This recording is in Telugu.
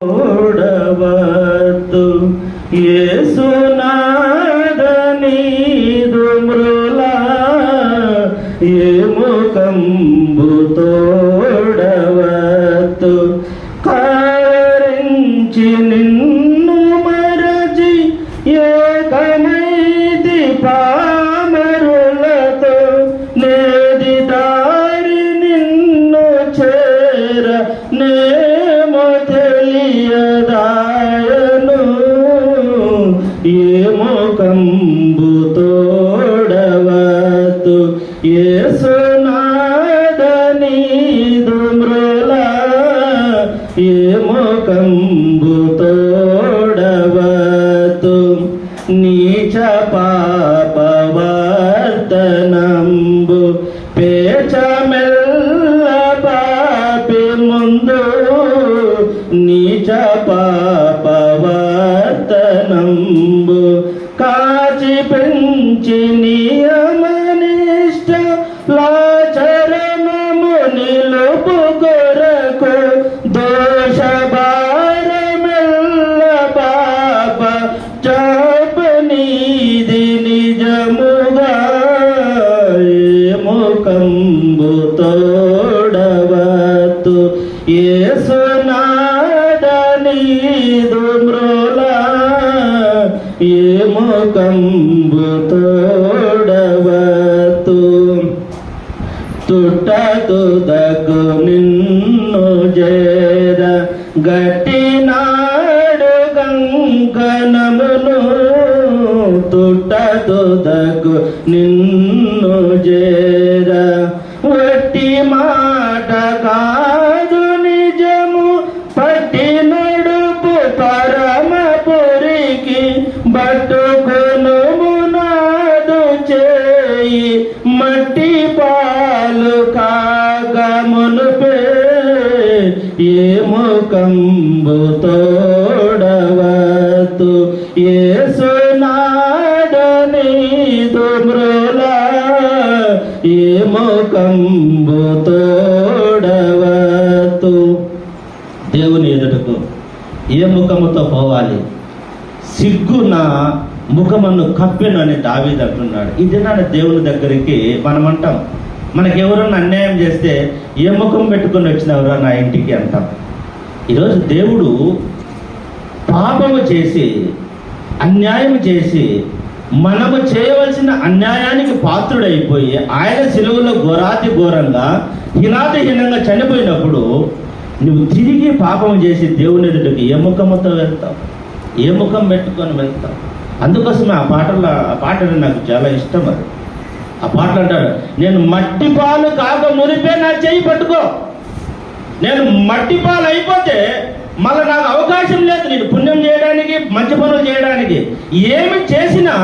ఓడవద్దు. యేసునాదనీదు మృలా ఏ ముఖంబు తోడవద్దు. కారించి నిన్ను మరచి ఏకమైది పా ఏసునాదనీదు మృలా ఏమో కంబు తోడవద్దు నీచ పాపవర్తనంబు పేచ పాపి ముందు. నీచ పాపవర్తనంబు కాచి పెంచి నియమనిష్ట లాచరణము నిలుపు కొరకు దోష భారమెల్ల పాప చాపనీది నిజముగా ముఖంబు తోడవత్తు. ఏసునాదనీదు మృలా ఏ ముఖంబు తోడ తుట్టతుదకు నిన్ను జేర గట్టినాడు గంగనమును తుట తుట్టతుదకు నిన్ను జేర వట్టి మాట కాదు నిజము పట్టి నడుపు పరమపురికి బట్టుకును మునాదు చేయి. మట్టి పా ఏ ముఖంబు ఏ ఏసునాడనీదు మృలా. ఏ ముఖంబు దేవుని ఎదుటకు ఏ ముఖముతో పోవాలి? సిగ్గున ముఖమును ముఖమన్ను కప్పెను అని దావీదు అంటున్నాడు. ఈ నా దేవుని దగ్గరికి మనం అంటాం మనకి ఎవరన్నా అన్యాయం చేస్తే ఏ ముఖం పెట్టుకొని వచ్చినవరా నా ఇంటికి అంటాం. ఈరోజు దేవుడు పాపము చేసి అన్యాయం చేసి మనము చేయవలసిన అన్యాయానికి పాత్రుడైపోయి ఆయన సెలవులో ఘోరాతి ఘోరంగా హీనాతిహీనంగా చనిపోయినప్పుడు నువ్వు తిరిగి పాపం చేసి దేవుని ఎదుటికి ఏ ముఖముతో వెళ్తావు? ఏ ముఖం పెట్టుకొని వెళ్తావు? అందుకోసమే ఆ పాటలో ఆ పాటలు నాకు చాలా ఇష్టం అది. ఆ పాటలు అంటాడు నేను మట్టి పాలు కాక మునిపే నా చేయి పట్టుకో. నేను మట్టి పాలు అయిపోతే మళ్ళీ నాకు అవకాశం లేదు నేను పుణ్యం చేయడానికి మంచి పనులు చేయడానికి. ఏమి చేసినా